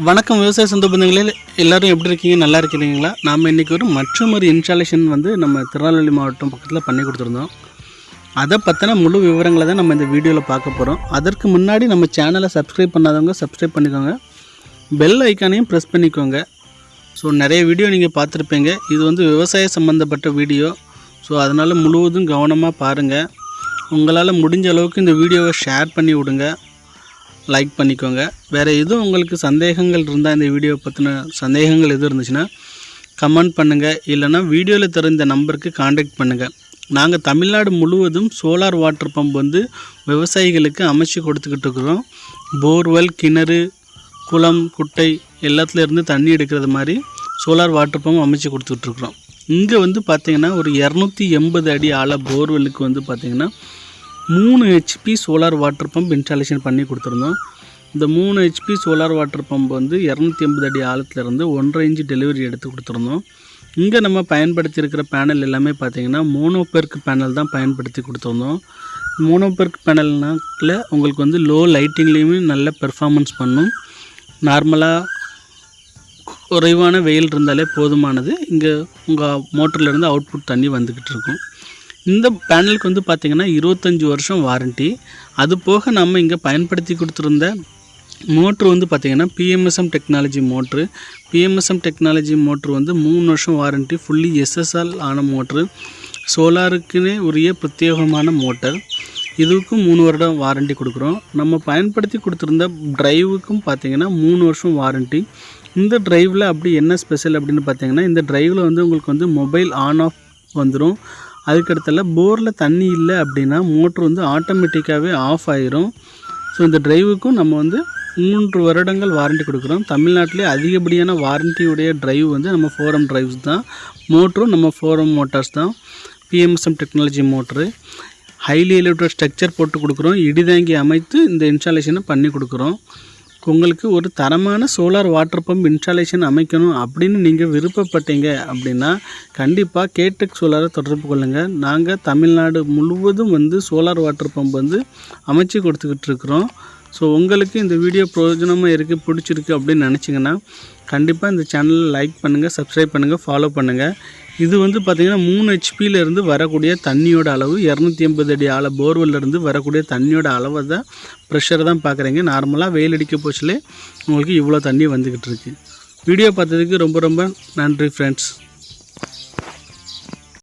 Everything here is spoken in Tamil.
வணக்கம் விவசாய சொந்த பந்தங்களில் எல்லாரும் எப்படி இருக்கீங்க? நல்லா இருக்கிறீங்களா? நாம் இன்றைக்கி ஒரு மற்றும் ஒரு இன்ஸ்டாலேஷன் வந்து நம்ம திருநெல்வேலி மாவட்டம் பக்கத்தில் பண்ணி கொடுத்துருந்தோம். அதை பற்றின முழு விவரங்களை தான் நம்ம இந்த வீடியோவில் பார்க்க போகிறோம் அதற்கு முன்னாடி நம்ம சேனலை சப்ஸ்கிரைப் பண்ணாதவங்க சப்ஸ்கிரைப் பண்ணிக்கோங்க. பெல் ஐக்கானையும் ப்ரெஸ் பண்ணிக்கோங்க. ஸோ நிறைய வீடியோ நீங்கள் பார்த்துருப்பீங்க. இது வந்து விவசாய சம்மந்தப்பட்ட வீடியோ ஸோ அதனால் முழுவதும் கவனமாக பாருங்கள் உங்களால் முடிஞ்ச அளவுக்கு இந்த வீடியோவை ஷேர் பண்ணி விடுங்க. லைக் பண்ணிக்கோங்க. வேறு எதுவும் உங்களுக்கு சந்தேகங்கள் இருந்தால் இந்த வீடியோ பற்றின சந்தேகங்கள் எதுவும் இருந்துச்சுன்னா கமெண்ட் பண்ணுங்கள் இல்லைனா வீடியோவில் தர இந்த நம்பருக்கு காண்டாக்ட் பண்ணுங்கள் நாங்கள் தமிழ்நாடு முழுவதும் சோலார் வாட்டர் பம்ப் வந்து விவசாயிகளுக்கு அமைச்சு கொடுத்துக்கிட்டு இருக்கிறோம். போர்வெல் கிணறு குளம் குட்டை எல்லாத்துலேருந்து தண்ணி எடுக்கிறது மாதிரி சோலார் வாட்டர் பம்ப் அமைச்சு கொடுத்துட்ருக்குறோம் இங்கே வந்து பார்த்திங்கன்னா ஒரு இரநூத்தி எண்பது அடி ஆழ போர்வெல்லுக்கு வந்து பார்த்திங்கன்னா மூணு HP solar water pump installation பண்ணி கொடுத்துருந்தோம். இந்த மூணு ஹெச்பி சோலார் வாட்டர் பம்ப் வந்து இரநூத்தி எண்பது அடி ஆழத்துலேருந்து ஒன்றரை இன்ச்சு டெலிவரி எடுத்து கொடுத்துருந்தோம். இங்கே நம்ம பயன்படுத்தியிருக்கிற பேனல் எல்லாமே பார்த்திங்கன்னா மோனோபெர்க் பேனல் தான் பயன்படுத்தி கொடுத்துருந்தோம். மோனோபெர்க் பேனல்னாக்கில் உங்களுக்கு வந்து லோ லைட்டிங்லேயுமே நல்ல பெர்ஃபார்மன்ஸ் பண்ணும். நார்மலாக குறைவான வெயில் இருந்தாலே போதுமானது. இங்கே உங்கள் மோட்டர்லேருந்து அவுட்புட் தண்ணி வந்துக்கிட்டு இருக்கும். இந்த பேனலுக்கு வந்து பார்த்திங்கன்னா இருபத்தஞ்சி வருஷம் வாரண்ட்டி அது போக நம்ம இங்கே பயன்படுத்தி கொடுத்துருந்த மோட்ரு வந்து பார்த்திங்கன்னா PMSM technology motor. PMSM technology motor வந்து மூணு வருஷம் வாரண்ட்டி ஃபுல்லி எஸ்எஸ்எல் ஆன மோட்ரு. சோலாருக்குன்னே உரிய பிரத்யேகமான மோட்டர். இதுக்கும் மூணு வருடம் வாரண்ட்டி கொடுக்குறோம். நம்ம பயன்படுத்தி கொடுத்துருந்த டிரைவுக்கும் பார்த்தீங்கன்னா மூணு வருஷம் வாரண்ட்டி இந்த டிரைவில் அப்படி என்ன ஸ்பெஷல் அப்படின்னு பார்த்தீங்கன்னா இந்த டிரைவில் வந்து உங்களுக்கு வந்து மொபைல் ஆன் ஆஃப் வந்துடும் அதுக்கடுத்தல போரில் தண்ணி இல்லை அப்படின்னா மோட்ரு வந்து ஆட்டோமேட்டிக்காகவே ஆஃப் ஆயிரும். ஸோ இந்த டிரைவுக்கும் நம்ம வந்து மூன்று வருடங்கள் வாரண்ட்டி கொடுக்குறோம். தமிழ்நாட்டிலே அதிகப்படியான வாரண்டியுடைய டிரைவ் வந்து நம்ம ஃபோரம் டிரைவ்ஸ் தான். மோட்ரும் நம்ம ஃபோரம் மோட்டார்ஸ் தான். PMSM technology motor highly elevated structure போட்டு கொடுக்குறோம். இடிதாங்கி அமைத்து இந்த இன்ஸ்டாலேஷனை பண்ணி கொடுக்குறோம். உங்களுக்கு ஒரு தரமான சோலார் வாட்டர் பம்ப் இன்ஸ்டாலேஷன் அமைக்கணும் அப்படின்னு நீங்கள் விருப்பப்பட்டீங்க அப்படின்னா கண்டிப்பாக கேடெக் சோலாரை தொடர்பு கொள்ளுங்கள் நாங்கள் தமிழ்நாடு முழுவதும் வந்து சோலார் வாட்டர் பம்ப் வந்து அமைச்சு கொடுத்துக்கிட்டு இருக்கிறோம். ஸோ உங்களுக்கு இந்த வீடியோ பிரயோஜனமாக இருக்குது பிடிச்சிருக்கு அப்படின்னு நினச்சிங்கன்னா கண்டிப்பாக இந்த சேனலை லைக் பண்ணுங்கள் சப்ஸ்கிரைப் பண்ணுங்கள் ஃபாலோ பண்ணுங்கள் இது வந்து பார்த்திங்கன்னா மூணு ஹெச்பியிலேருந்து வரக்கூடிய தண்ணியோட அளவு. இரநூத்தி எண்பது அடி ஆழ போர்வெல்லேருந்து வரக்கூடிய தண்ணியோட அளவை தான் ப்ரெஷர் தான் பார்க்குறீங்க நார்மலாக வெயில் அடிக்க போச்சுலே உங்களுக்கு இவ்வளோ தண்ணி வந்துக்கிட்டு இருக்குது வீடியோ பார்த்ததுக்கு ரொம்ப ரொம்ப நன்றி ஃப்ரெண்ட்ஸ்